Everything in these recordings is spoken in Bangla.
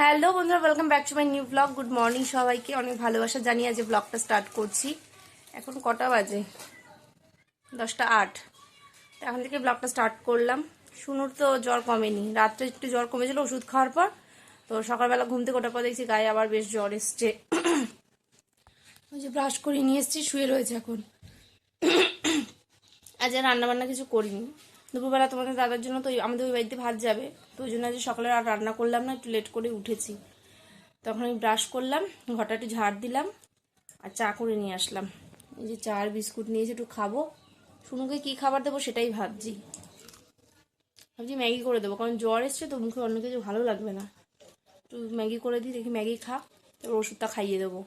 হ্যালো বন্ধুরা welcome back to my new blog good morning সবাইকে। অনেক ভালোবাসা জানিয়ে আজ ব্লগটা স্টার্ট করছি। এখন কটা বাজে? দশটা আট। এখন থেকে ব্লগটা স্টার্ট করলাম। শুনুর তো জ্বর কমেনি। রাত্রে একটু জ্বর কমেছিল ওষুধ খাওয়ার পর। তো সকালবেলা ঘুম থেকে ওঠার পর দেখছি গায়ে আবার বেশ জ্বর এসছে। ওই যে ব্রাশ করে নিয়ে এসেছি, শুয়ে রয়েছে এখন। আজ রান্নাবান্না কিছু করিনি। দুপুরবেলা তোমাদের দাদার জন্য তো আমাদের ওই বাড়িতে ভাত যাবে। তো ওই জন্য আজ সকালে আর রান্না করলাম না, একটু লেট করে উঠেছি। তখন আমি ব্রাশ করলাম ঘরটা একটু ঝাড় দিলাম, আর চা করে নিয়ে আসলাম। এই যে চা আর বিস্কুট নিয়েছি একটু খাব। শুনুকে কি খাবার দেবো সেটাই ভাবছি। ভাবছি ম্যাগি করে দেবো, কারণ জ্বর এসছে তো মুখে অন্য কিছু ভালো লাগবে না। একটু ম্যাগি করে দিই, দেখি ম্যাগি খা তারপর ওষুধটা খাইয়ে দেবো।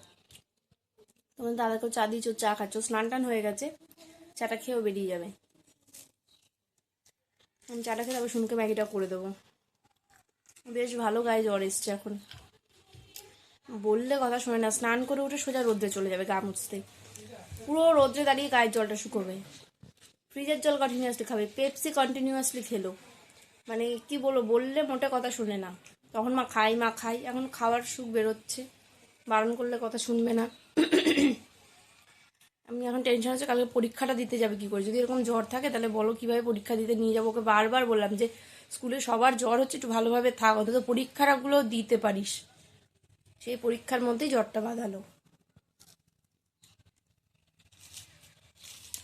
তোমার দাদাকেও চা দিয়েছ চা খাচ্ছ স্নান টান হয়ে গেছে, চাটা খেয়েও বেরিয়ে যাবে। আমি চাটা খেয়ে তারপর শুনকে ম্যাগিটা করে দেবো। বেশ ভালো গায়ে জ্বর এসছে এখন। বললে কথা শোনে না, স্নান করে উঠে সোজা রোদ্রে চলে যাবে গা মুছতে। পুরো রোদ্রে দাঁড়িয়ে গায়ের জলটা শুকোবে। ফ্রিজের জল কন্টিনিউয়াসলি খাবে পেপসি কন্টিনিউয়াসলি খেলো। মানে কি বলব, বললে মোটে কথা শুনে না। তখন মা খাই মা খাই, এখন খাওয়ার সুখ বেরোচ্ছে। বারণ করলে কথা শুনবে না। আমি এখন টেনশন হচ্ছে কালকে পরীক্ষাটা দিতে যাবে কি করে? যদি এরকম জ্বর থাকে, তাহলে বলো কীভাবে পরীক্ষা দিতে নিয়ে যাব? ওকে বারবার বললাম যে, স্কুলে সবার জ্বর হচ্ছে, একটু ভালোভাবে থাক, অন্তত পরীক্ষাগুলো দিতে পারিস। সেই পরীক্ষার মধ্যেই জ্বরটা বাঁধালো।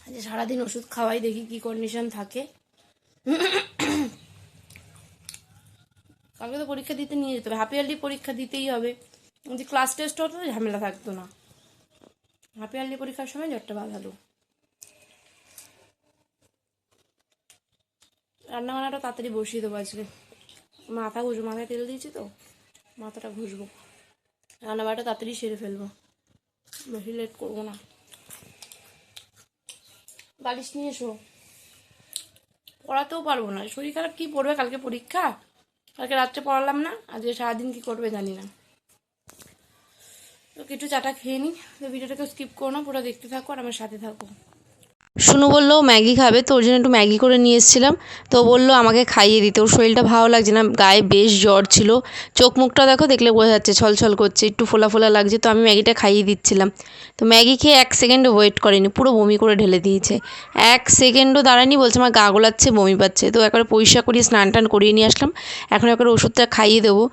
আজকে সারাদিন ওষুধ খাওয়াই, দেখি কি কন্ডিশন থাকে। কালকে তো পরীক্ষা দিতে নিয়ে যেতে হবে। হাফ ইয়ারলি পরীক্ষা দিতেই হবে। যে ক্লাস টেস্ট হতো, ঝামেলা থাকতো না। হাফ ইয়ারলি পরীক্ষার সময় জ্বরটা বাঁধালো। রান্না বান্নাটা তাড়াতাড়ি বসিয়ে দেবো আজকে। মাথা ঘুষবো, মাথায় তেল দিয়েছি তো, মাথাটা ঘুষবো। রান্না বান্নাটা তাড়াতাড়ি সেরে ফেলব। বেশি লেট করব না। বালিশ নিয়ে এসো। পড়াতেও পারব না। শরীর খারাপ, কী পড়বে কালকে পরীক্ষা? কালকে রাত্রে পড়ালাম না, আজকে সারাদিন কী করবে জানি না। তো একটু চাটা খেয়ে নিই। তো ভিডিওটাকে স্কিপ করো না, পুরো দেখতে থাকো আর আমার সাথে থাকো। শুনু বলল, ম্যাগি খাবে তো ওর জন্য একটু ম্যাগি করে নিয়ে এসেছিলাম। তো বলল, আমাকে খাইয়ে দিতে ওর শরীরটা ভালো লাগছে না, গায়ে বেশ জ্বর ছিল। চোখ মুখটা দেখো, দেখলে বোঝা যাচ্ছে ছলছল করছে, একটু ফোলা ফোলা লাগছে, তো আমি ম্যাগিটা খাইয়ে দিচ্ছিলাম। তো ম্যাগি খেয়ে এক সেকেন্ডও ওয়েট করেনি, পুরো বমি করে ঢেলে দিয়েছে। এক সেকেন্ডও দাঁড়ায়নি, বলছে আমার গা গোলাচ্ছে, বমি পাচ্ছে। তো একবারে পরিষ্কার করিয়ে স্নান টান করিয়ে নিয়ে আসলাম। এখন একবার ওষুধটা খাইয়ে দেবো।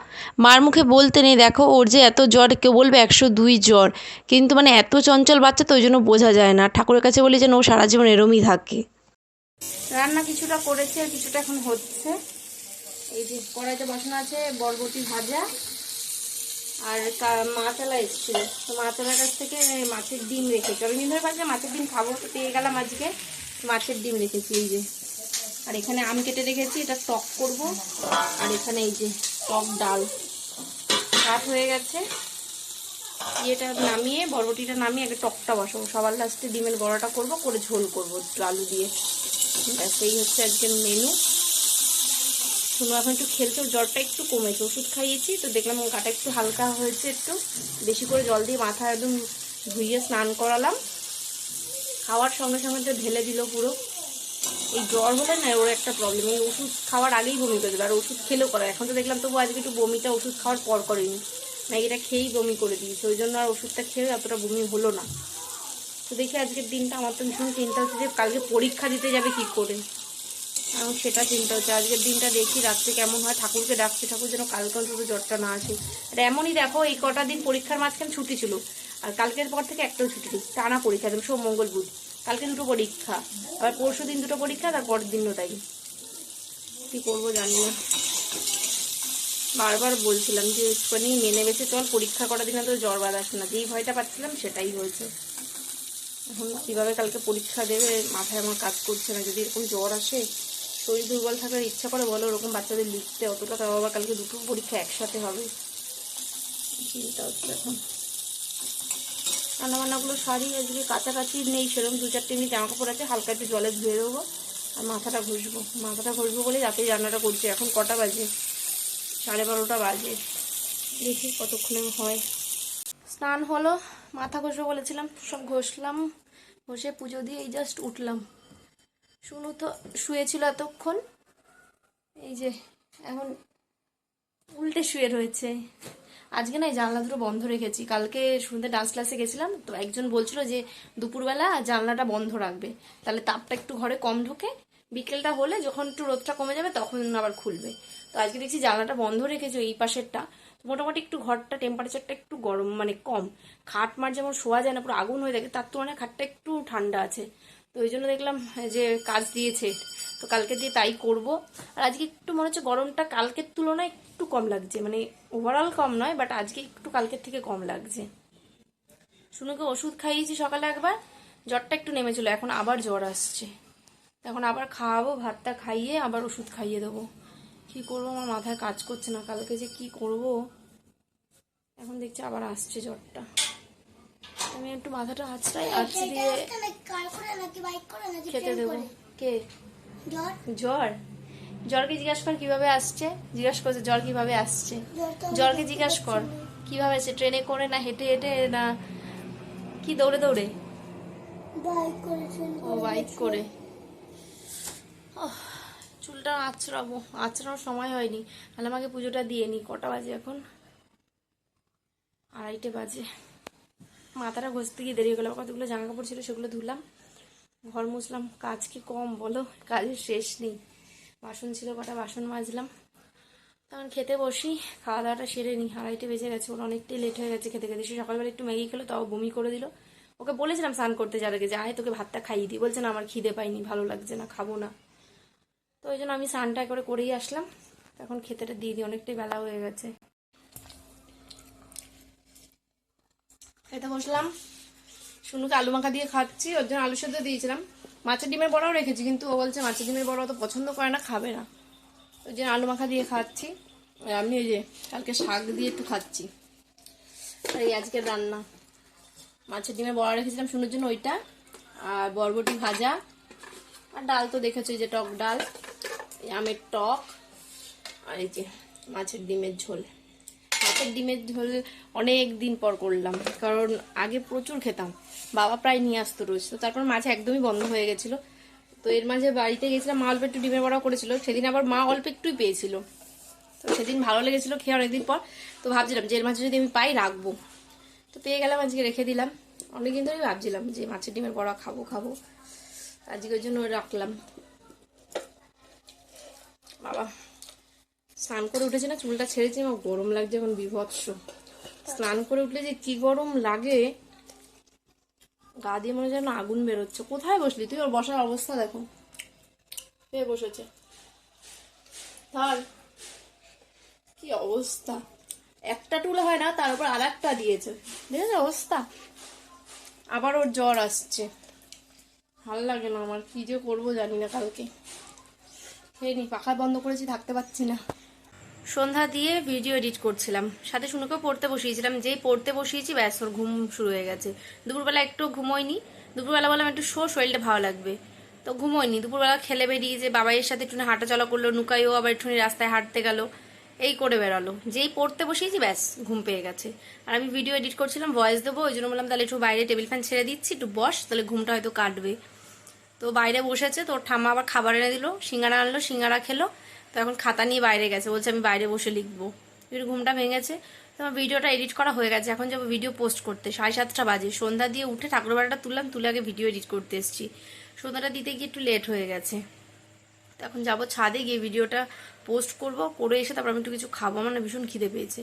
মার মুখে বলতে নেই, দেখো, ওর যে এত জ্বর, কেউ বলবে একশো দুই জ্বর। কিন্তু মানে এত চঞ্চল বাচ্চা, তো ওই জন্য বোঝা যায় না। ঠাকুরের কাছে বলি যেন ও সারা জীবন এরমই থাকে। রান্না কিছুটা করেছি আর কিছুটা এখন হচ্ছে। এই যে কড়াইতে বসানো আছে বরবটি ভাজা আর মাছালা এসেছিল। তো মাছালার কাছ থেকে মাছের ডিম রেখেছি। অনেকদিন ধরে ভাবছি মাছের ডিম খাব পেয়ে গেলাম আজকে। মাছের ডিম রেখেছি, এই যে। আর এখানে আম কেটে রেখেছি, এটা টক করব। আর এখানে এই যে টক ডাল। ভাত হয়ে গেছে। ইয়েটা নামিয়ে, বরবটিটা নামিয়ে আগে টকটা বসাবো। সবার লাস্টে ডিমের বড়াটা করব, করে ঝোল করব একটু আলু দিয়ে। ব্যাস, এই হচ্ছে আজকের মেনু শুনো, এখন একটু খেলছে জ্বরটা একটু কমেছে। ওষুধ খাইয়েছি, তো দেখলাম গাটা একটু হালকা হয়েছে একটু। বেশি করে জল দিয়ে মাথা একদম ধুইয়ে স্নান করালাম। খাওয়ার সঙ্গে সঙ্গে তো ঢেলে দিল পুরো। এই জ্বর হলে না ওর একটা প্রবলেম এই ওষুধ খাওয়ার আগেই বমি করে দেবে আর ওষুধ খেলেও করে এখন তো দেখলাম তবু আজকে একটু বমিটা ওষুধ খাওয়ার পর করেনি। ম্যাগিটা খেয়েই বমি করে দিয়েছে, ওই জন্য আর ওষুধটা খেয়ে এতটা বমি হলো না। তো দেখি আজকের দিনটা আমার তো ভীষণ চিন্তা হচ্ছে যে কালকে পরীক্ষা দিতে যাবে কি করে। এখন সেটা চিন্তা হচ্ছে, আজকের দিনটা দেখি রাত্রে কেমন হয়, ঠাকুরকে ডাকছি, ঠাকুর যেন কালকে অন্তত জ্বরটা না আসে। আর এমনই দেখো, এই কটা দিন পরীক্ষার মাঝখানে ছুটি ছিল, আর কালকের পর থেকে একটাও ছুটি নেই, টানা পরীক্ষা, একদম সোম, মঙ্গল, বুধ। কালকে দুটো পরীক্ষা, আবার পরশু দিন দুটো পরীক্ষা তার পরের দিনও তাই। কী করব জানি না। বারবার বলছিলাম যে একটুখানি মেনে বেছে চল পরীক্ষা করার দিনে তো জ্বর বাদ আসে না। যেই ভয়টা পাচ্ছিলাম সেটাই হয়েছে। এখন কীভাবে কালকে পরীক্ষা দেবে? মাথায় আমার কাজ করছে না। যদি এরকম জ্বর আসে, শরীর দুর্বল থাকার ইচ্ছা করে বলো, ওরকম বাচ্চাদের লিখতে অতটা তাও আবার কালকে দুটো পরীক্ষা একসাথে হবে। চিন্তা হচ্ছে এখন। রান্নাবান্নাগুলো সারি, আজকে কাছাকাছি নেই, সেরকম দু চারটে মিনিট জামা কাপড় আছে, হালকা একটু জলে ধুয়ে দেবো, আর মাথাটা ঘষবো। মাথাটা ঘষবো বলে রাতেই রান্নাটা করছি। এখন কটা বাজে? সাড়ে বারোটা বাজে। দেখি কতক্ষণে হয়। স্নান হলো, মাথা ঘষবো বলেছিলাম, সব ঘষলাম, ঘষে পুজো দিয়ে এই জাস্ট উঠলাম। শুনু তো শুয়েছিল এতক্ষণ, এই যে এখন উল্টে শুয়ে রয়েছে। আজকে না এই জানলা দুটো বন্ধ রেখেছি, কালকে সন্ধ্যে ডান্স ক্লাসে গেছিলাম, তো একজন বলছিল যে দুপুরবেলা জানলাটা বন্ধ রাখবে, তাহলে তাপটা একটু ঘরে কম ঢোকে, বিকেলটা হলে যখন একটু রোদটা কমে যাবে তখন আবার খুলবে। তো আজকে দেখছি জানলাটা বন্ধ রেখেছি এই পাশেরটা। মোটামুটি একটু ঘরটা টেম্পারেচারটা একটু গরম মানে কম। খাট মার যেমন শোয়া যায় না, পুরো আগুন হয়ে থাকে, তার তুলনায় খাটটা একটু ঠান্ডা আছে। তো ওই জন্য দেখলাম যে কাজ দিয়েছে। তো কালকে দিয়ে তাই করব। আর আজকে একটু মনে হচ্ছে গরমটা কালকের তুলনায় একটু কম লাগছে। মানে ওভারঅল কম নয় বাট আজকে একটু কালকের থেকে কম লাগছে। শুনুকে ওষুধ খাইয়েছি সকালে একবার, জ্বরটা একটু নেমেছিল, এখন আবার জ্বর আসছে। এখন আবার খাওয়াবো, ভাতটা খাইয়ে আবার ওষুধ খাইয়ে দেবো। কি করব? আমার মাথায় কাজ করছে না। কালকে যে কি করব? এখন দেখছি আবার আসছে জ্বরটা। আমি একটু মাথাটা আঁচড়াই আঁচড়ে দিয়ে নাকি বাইক করে খেতে দেবো। কে? জ্বর? জ্বর? জ্বরকে জিজ্ঞাসা কর কীভাবে আসছে? জিজ্ঞাসা করছে জ্বর কীভাবে আসছে। জ্বরকে জিজ্ঞাসা কর কীভাবে আসছে? ট্রেনে করে না হেঁটে হেঁটে না? কি দৌড়ে দৌড়ে? বাইক করে ও বাইক করে। চুলটা আঁচড়াবো, আঁচড়ানোর সময় হয়নি। তাহলে আমাকে পুজোটা দিয়ে নি। কটা বাজে এখন? আড়াইটে বাজে। মাথাটা ঘষতে গিয়ে দেরি গেলো। কতগুলো জামা কাপড় ছিল সেগুলো ধুলাম। ঘর মুছলাম। কাজ কি কম বলো? কাজের শেষ নেই। বাসন ছিল, কটা বাসন মাজলাম। তখন খেতে বসি। খাওয়া দাওয়াটা সেরে নিই আড়াইটে বেজে গেছে। ওর অনেকটাই লেট হয়ে গেছে খেতে খেতে। সে সকালবেলা একটু ম্যাগি খেলো, তাও বমি করে দিল। ওকে বলেছিলাম স্নান করতে আগে যে, আয় তোকে ভাতটা খাইয়ে দিই। বলছে, না, আমার খিদে পাইনি, ভালো লাগছে না, খাব না। তো ওই জন্য আমি স্নানটা করে করেই আসলাম। এখন খেতেটা দিয়ে দিই, অনেকটাই বেলা হয়ে গেছে। খেতে বসলাম। শুনুকে আলু মাখা দিয়ে খাচ্ছি, ওর জন্য আলু সেদ্ধ দিয়েছিলাম। মাছের ডিমের বড়াও রেখেছি, কিন্তু ও বলছে মাছের ডিমের বড়া তো পছন্দ করে না, খাবে না। ওই জন্য আলু মাখা দিয়ে খাচ্ছি। আমি ওই যে কালকে শাক দিয়ে একটু খাচ্ছি। এই আজকে রান্না। মাছের ডিমের বড়া রেখেছিলাম শুনুর জন্য ওইটা। আর বরবটি ভাজা। আর ডাল তো দেখেছ যে টক ডাল। আমের টক আর এই যে মাছের ডিমের ঝোল। মাছের ডিমের ঝোল অনেক দিন পর করলাম, কারণ আগে প্রচুর খেতাম। বাবা প্রায় নিয়ে আসতো রোজ, তো তারপর মাছ একদমই বন্ধ হয়ে গেছিল। তো এর মাঝে বাড়িতে গেছিলাম, মা অল্প একটু ডিমের বড়া করেছিল, সেদিন আবার মা অল্প একটুই পেয়েছিল। তো সেদিন ভালো লেগেছিলো খেয়ে অনেকদিন পর, তো ভাবছিলাম যে এর মাঝে যদি আমি পাই রাখব। তো পেয়ে গেলাম, আজকে রেখে দিলাম। অনেকদিন ধরেই ভাবছিলাম যে মাছের ডিমের বড়া খাব খাব। আজকে ওই জন্য রাখলাম। বাবা, স্নান করে উঠেছে না, চুলটা ছেড়েছি, আমার গরম লাগছে এখন বিভৎস। স্নান করে উঠলে যে কি গরম লাগে, গা দিয়ে মনে যেন আগুন বেরোচ্ছে। কোথায় বসলি? তুই ওর বসার অবস্থা দেখো। কে বসেছে? ধর। কি অবস্থা? একটা টুলে হয় না, তার উপর আর একটা দিয়েছে। দেখেছ অবস্থা? আবার ওর জ্বর আসছে। ভালো লাগে না আমার, কি যে করব জানি না কালকে। খেয়ে নি পাখা বন্ধ করেছি, থাকতে পারছি না। সন্ধ্যা দিয়ে ভিডিও এডিট করছিলাম। সাথে শুনুকেও পড়তে বসিয়েছিলাম, যেই পড়তে বসিয়েছি, ব্যাস, ওর ঘুম শুরু হয়ে গেছে। দুপুরবেলা একটু ঘুমোয়নি। দুপুরবেলা বললাম, একটু শো, শরীরটা ভালো লাগবে। তো ঘুমোয়নি। দুপুরবেলা খেলে বেরিয়ে যে বাবাইয়ের সাথে একটু হাঁটা চলা করল, নুকাইও আবার একটুখানি রাস্তায় হাঁটতে গেল, এই করে বেরালো। যেই পড়তে বসিয়েছি, ব্যাস, ঘুম পেয়ে গেছে। আর আমি ভিডিও এডিট করছিলাম ভয়েস দেবো, ওই জন্য বললাম, তাহলে একটু বাইরে টেবিল ফ্যান ছেড়ে দিচ্ছি, একটু বস, তাহলে ঘুমটা হয়তো কাটবে। তো বাইরে বসেছে, তোর ঠাম্মা আবার খাবার এনে দিল, সিঙ্গারা আনলো, সিঙ্গারা খেলো, তো এখন খাতা নিয়ে বাইরে গেছে, বলছে আমি বাইরে বসে লিখব। একটু ঘুমটা ভেঙেছে, তো আমার ভিডিওটা এডিট করা হয়ে গেছে, এখন যাব ভিডিও পোস্ট করতে, সাড়ে সাতটা বাজে। সন্ধ্যা দিয়ে উঠে ঠাকুরবাড়াটা তুললাম, তুলে আগে ভিডিও এডিট করতে এসেছি। সন্ধ্যাটা দিতে গিয়ে একটু লেট হয়ে গেছে। তো এখন যাব ছাদে গিয়ে ভিডিওটা পোস্ট করব, করে এসে তারপর আমি একটু কিছু খাব, আমার ভীষণ খিদে পেয়েছে।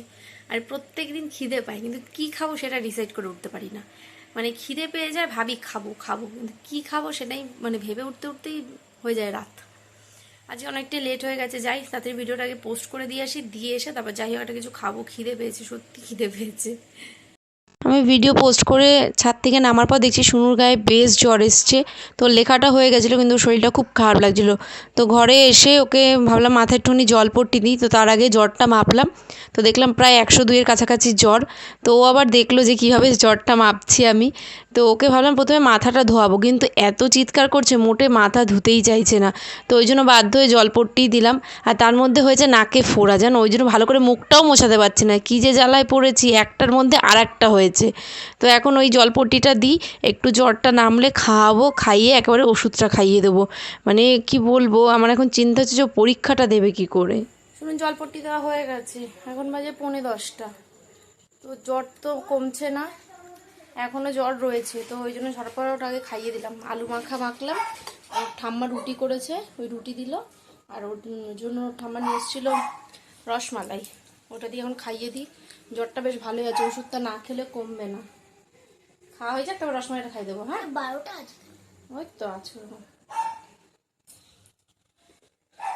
আর প্রত্যেক দিন খিদে পাই কিন্তু কি খাব সেটা ডিসাইড করে উঠতে পারি না। মানে খিদে পেয়ে যায়, ভাবি খাব খাব। কিন্তু কী খাব সেটাই মানে ভেবে উঠতে উঠতেই হয়ে যায় রাত। আজকে অনেকটাই লেট হয়ে গেছে, যাই তাড়াতাড়ি ভিডিওটাকে পোস্ট করে দিয়ে আসি, দিয়ে এসে তারপর যাই হোক একটা কিছু খাব, খিদে পেয়েছে, সত্যি খিদে পেয়েছে। আমি ভিডিও পোস্ট করে ছাদ থেকে নামার পর দেখছি শুনুর গায়ে বেশ জ্বর এসছে। তো লেখাটা হয়ে গেছিল, কিন্তু শরীরটা খুব খারাপ লাগছিল। তো ঘরে এসে ওকে ভাবলাম মাথায় একটুখানি জল পট্টি দিই, তো তার আগে জ্বরটা মাপলাম। তো দেখলাম প্রায় একশো দুইয়ের কাছাকাছি জ্বর। তো ও আবার দেখল যে কীভাবে জ্বরটা মাপছি আমি। তো ওকে ভাবলাম প্রথমে মাথাটা ধোয়াবো, কিন্তু এত চিৎকার করছে, মোটে মাথা ধুতেই চাইছে না। তো ওই জন্য বাধ্য হয়ে জল পট্টিই দিলাম। আর তার মধ্যে হয়েছে নাকে ফোড়া, জানো? ওই জন্য ভালো করে মুখটাও মোছাতে পারছি না। কী যে জ্বালায় পড়েছি, একটার মধ্যে আর একটা হয়েছে। তো এখন ওই জলপট্টিটা দিই, একটু জ্বরটা নামলে খাওয়াবো, খাইয়ে একেবারে ওষুধটা খাইয়ে দেবো। মানে কি বলব, আমার এখন চিন্তা হচ্ছে যে পরীক্ষাটা দেবে কি করে। শুনুন, জলপট্টি দেওয়া হয়ে গেছে। এখন বাজে পৌনে দশটা। তো জ্বর তো কমছে না এখনও জ্বর রয়েছে। তো ওই জন্য ঝটপট ওটা আগে খাইয়ে দিলাম। আলু মাখা মাখলাম, আর ঠাম্মা রুটি করেছে, ওই রুটি দিল। আর ওর জন্য ঠাম্মা নিয়ে এসেছিল রসমালাই। ওটা দিয়ে এখন খাইয়ে দিই। জ্বরটা বেশ ভালোই আছে ওষুধটা না খেলে কমবে না। খাওয়া হয়ে যাক তারপর রসমালাইটা খাই দেবো হ্যাঁ? বারোটা আছে। ওই তো আছে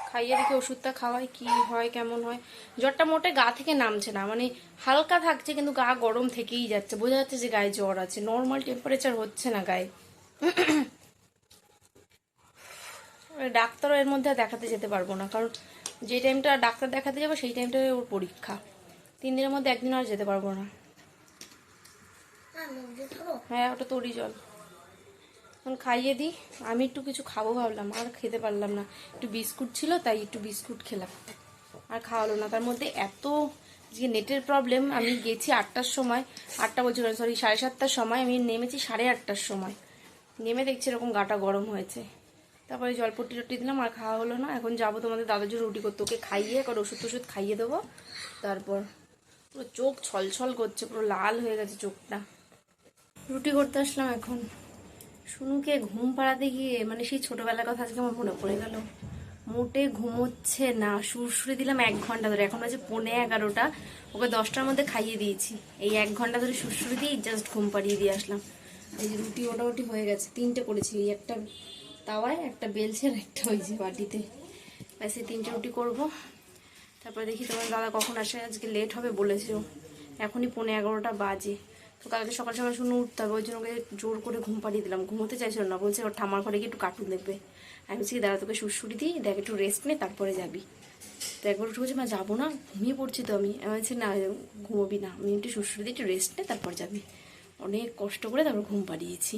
খাইয়ে দেখি ওষুধটা খাওয়াই কি হয় কেমন হয়। জ্বরটা মোটে গা থেকে নামছে না মানে হালকা থাকছে কিন্তু গা গরম থেকেই যাচ্ছে। বোঝা যাচ্ছে যে গায়ে জ্বর আছে নর্মাল টেম্পারেচার হচ্ছে না গায়ে। ডাক্তারও এর মধ্যে দেখাতে যেতে পারব না কারণ যে টাইমটা ডাক্তার দেখাতে যাব, সেই টাইমটায় ওর পরীক্ষা। তিন দিনের মধ্যে একদিন আর যেতে পারব না। হ্যাঁ ওটা তরি জল। এখন খাইয়ে দিই। আমি একটু কিছু খাব ভাবলাম, আর খেতে পারলাম না। একটু বিস্কুট ছিল, তাই একটু বিস্কুট খেলাম। আর খাওয়ালো না। তার মধ্যে এত যে নেটের প্রবলেম আমি গেছি আটটার সময়। আটটা বলছি সরি সাড়ে সাতটার সময়। আমি নেমেছি সাড়ে আটটার সময়। নেমে দেখছি এরকম গাটা গরম হয়েছে। তারপরে জলপট্টি টট্টি দিলাম, আর খাওয়া হলো না। এখন যাব তোমাদের দাদাজুর রুটি করতে, ওকে খাইয়ে একবার ওষুধ টষুধ খাইয়ে দেবো। তারপর পুরো চোখ ছলছল করছে, পুরো লাল হয়ে গেছে চোখটা। রুটি করতে আসলাম এখন। শুনুকে ঘুম পাড়াতে গিয়ে মানে সেই ছোটোবেলার কথা আজকে আমার মনে পড়ে গেল। মোটে ঘুমোচ্ছে না সুরসুরি দিলাম এক ঘণ্টা ধরে। এখন হচ্ছে পৌনে এগারোটা, ওকে দশটার মধ্যে খাইয়ে দিয়েছি। এই এক ঘণ্টা ধরে সুরসুরি দিয়ে জাস্ট ঘুম পাড়িয়ে দিয়ে আসলাম। এই যে রুটি মোটামুটি হয়ে গেছে, তিনটে করেছি, এই একটা তাওয়ায় একটা বেলছে আর একটা ওই যে বাটিতে। ব্যাস, এই তিনটে রুটি করব। তারপরে দেখি তোমার দাদা কখন আসে, আজকে লেট হবে বলেছে ও। এখনই পৌনে এগারোটা বাজে। তো কালকে সকাল সকাল শুনে উঠতে হবে, ওই জন্য ওকে জোর করে ঘুম পাড়িয়ে দিলাম। ঘুমোতে চাইছিল না, বলছে ওর ঠামার ঘরে গিয়ে একটু কার্টুন দেখবে। আমি বলছি, দাদা, তোকে সুরসুরি দিই, দেখ একটু রেস্ট নে, তারপরে যাবি। তো একবার উঠে বলছে, মা, যাব না, ঘুমিয়ে পড়ছি তো আমি। আমি বলছি, না, ঘুমোবি না, আমি একটু সুরসুরি দিই, একটু রেস্ট নে, তারপর যাবি। অনেক কষ্ট করে তারপর ঘুম পাড়িয়েছি।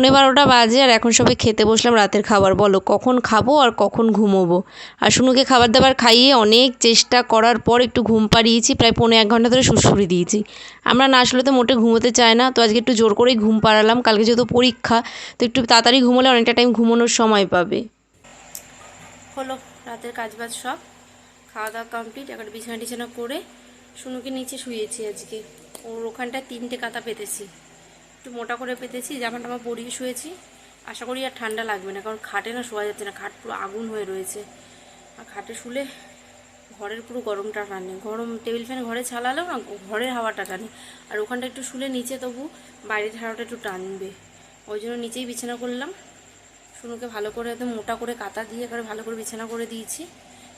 পৌনে বারোটা বাজে আর এখন সবাই খেতে বসলাম রাতের খাবার। বলো, কখন খাব আর কখন ঘুমোবো? আর শুনুকে খাবার দাবার খাইয়ে অনেক চেষ্টা করার পর একটু ঘুম পাড়িয়েছি, প্রায় পৌনে এক ঘণ্টা ধরে সুরসুরি দিয়েছি। আমরা না আসলে তো মোটে ঘুমোতে চায় না, তো আজকে একটু জোর করেই ঘুম পাড়ালাম। কালকে যেহেতু পরীক্ষা, তো একটু তাড়াতাড়ি ঘুমোলে অনেকটা টাইম ঘুমানোর সময় পাবে। হলো, রাতের কাজ বাজ সব। খাওয়া দাওয়া কমপ্লিট এখন বিছানা টিছানা করে শুনুকে নিচে শুয়েছি আজকে। ওর ওখানটায় তিনটে কাতা পেতেছি। একটু মোটা করে পেতেছি জামা টামা পরিয়ে শুয়েছি। আশা করি আর ঠান্ডা লাগবে না, কারণ খাটে না শোয়া যাচ্ছে না, খাট পুরো আগুন হয়ে রয়েছে। আর খাটে শুলে ঘরের পুরো গরমটা টানে। গরম, টেবিল ফ্যান ঘরে চালালেও না, ঘরের হাওয়াটা টানে। আর ওখানটা একটু শুলে নিচে তবু বাইরের হাওয়াটা একটু টানবে। ওই জন্য নিচেই বিছানা করলাম। শুনুকে ভালো করে একদম মোটা করে কাতা দিয়ে এবারে ভালো করে বিছানা করে দিয়েছি।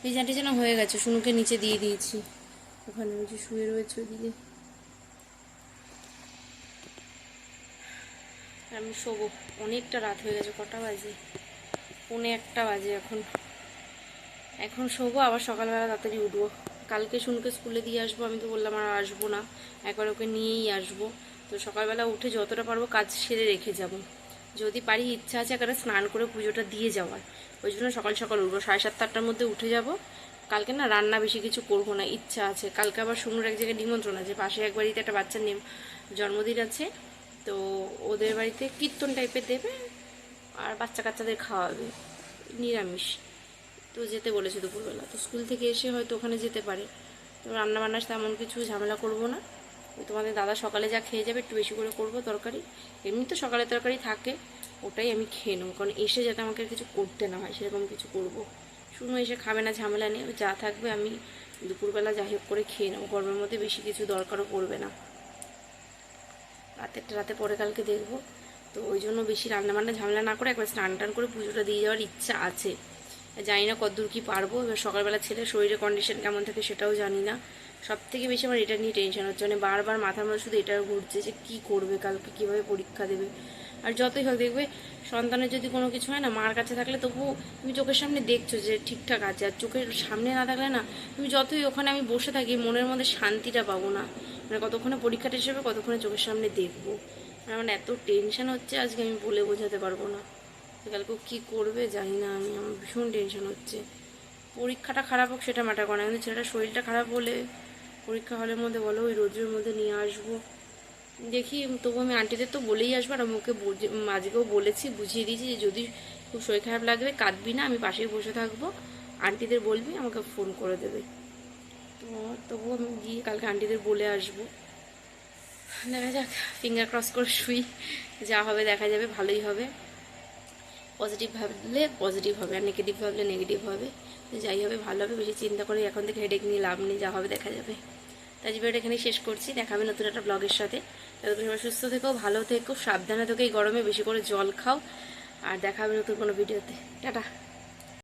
বিছানা টিছানা হয়ে গেছে শুনুকে নিচে দিয়ে দিয়েছি। ওখানে যে শুয়ে রয়েছে ওইদিকে আমি শোবো। অনেকটা রাত হয়ে গেছে, কটা বাজে? পৌনে একটা বাজে এখন। এখন শোবো, আবার সকালবেলা তাড়াতাড়ি উঠবো। কালকে শুনকে স্কুলে দিয়ে আসব, আমি তো বললাম আর আসব না। একবার ওকে নিয়েই আসব। তো সকালবেলা উঠে যতটা পারব কাজ সেরে রেখে যাব। যদি পারি, ইচ্ছা আছে এখানে স্নান করে পুজোটা দিয়ে যাওয়ার। ওই জন্য সকাল সকাল উঠবো। সাড়ে সাতটা আটটার মধ্যে উঠে যাব। কালকে না রান্না বেশি কিছু করব না, ইচ্ছা আছে। কালকে আবার শুনুর এক জায়গায় নিমন্ত্রণ আছে। পাশে এক বাড়িতে একটা বাচ্চার নেম জন্মদিন আছে। তো ওদের বাড়িতে কীর্তন টাইপের দেবে আর বাচ্চা কাচ্চাদের খাওয়াবে, নিরামিষ। তো যেতে বলেছে দুপুরবেলা। তো স্কুল থেকে এসে হয়তো ওখানে যেতে পারে। তো রান্না বান্নার তেমন কিছু ঝামেলা করব না। তোমাদের দাদা সকালে যা খেয়ে যাবে একটু বেশি করে করব তরকারি। এমনি তো সকালে তরকারি থাকে, ওটাই আমি খেয়ে নেব। কারণ এসে যাতে আমাকে কিছু করতে না হয়, সেরকম কিছু করব। শুনো, এসে খাবে না ঝামেলা নেই। যা থাকবে আমি দুপুরবেলা যাই হোক করে খেয়ে নেব। গরমের মধ্যে বেশি কিছু দরকারও পড়বে না। রাতেরটা রাতে পরে কালকে দেখব। তো ওই জন্য বেশি রান্না বান্না ঝামেলা না করে একবার স্নান টান করে পুজোটা দিয়ে যাওয়ার ইচ্ছা আছে। জানি না কতদূর কি পারব, এবার সকালবেলা ছেলে শরীরের কন্ডিশন কেমন থাকে সেটাও জানি না। সব থেকে বেশি আমার এটা নিয়ে টেনশন হচ্ছে মানে বারবার মাথার মধ্যে শুধু এটা ঘুরছে যে কী করবে কালকে, কীভাবে পরীক্ষা দেবে। আর যতই হোক দেখবে, সন্তানের যদি কোনো কিছু হয় না, মার কাছে থাকলে তবু তুমি চোখের সামনে দেখছ যে ঠিকঠাক আছে, আর চোখের সামনে না থাকলে না, তুমি যতই ওখানে আমি বসে থাকি, মনের মধ্যে শান্তিটা পাবো না। মানে কতক্ষণে পরীক্ষাটা হিসেবে কতক্ষণে চোখের সামনে দেখব। মানে আমার এত টেনশন হচ্ছে, আজকে আমি বলে বোঝাতে পারব না। কালকে কী করবে জানি না, আমি, আমার ভীষণ টেনশন হচ্ছে। পরীক্ষাটা খারাপ হোক, সেটা ম্যাটার করে না। কিন্তু ছেলেটা শরীরটা খারাপ হলে পরীক্ষা হলের মধ্যে বলো, ওই রোদ্রের মধ্যে নিয়ে আসব। দেখি, তবু আমি আন্টিদের তো বলেই আসব, আর মুখে আজকেও বলেছি, বুঝিয়ে দিয়েছি যে, যদি খুব শরীর খারাপ লাগবে, কাঁদবি না, আমি পাশেই বসে থাকব। আন্টিদের বলবি, আমাকে ফোন করে দেবে। তো তবুও আমি গিয়ে কালকে আন্টিদের বলে আসব। দেখা যাক ফিঙ্গার ক্রস করে শুই। যা হবে দেখা যাবে, ভালোই হবে। পজিটিভ ভাবলে পজিটিভ হবে, আর নেগেটিভ ভাবলে নেগেটিভ হবে। যাই হবে, ভালো হবে, বেশি চিন্তা করে এখন থেকে হেডেক নিয়ে লাভ নেই, যা হবে দেখা যাবে। তাই ভিডিওটা এখানেই শেষ করছি দেখাবে নতুন একটা ব্লগের সাথে। ততক্ষণ সবাই সুস্থ থেকো, ভালো থেকো, সাবধানে থেকো, এই গরমে বেশি করে জল খাও। আর দেখাবে নতুন কোনো ভিডিওতে টাটা।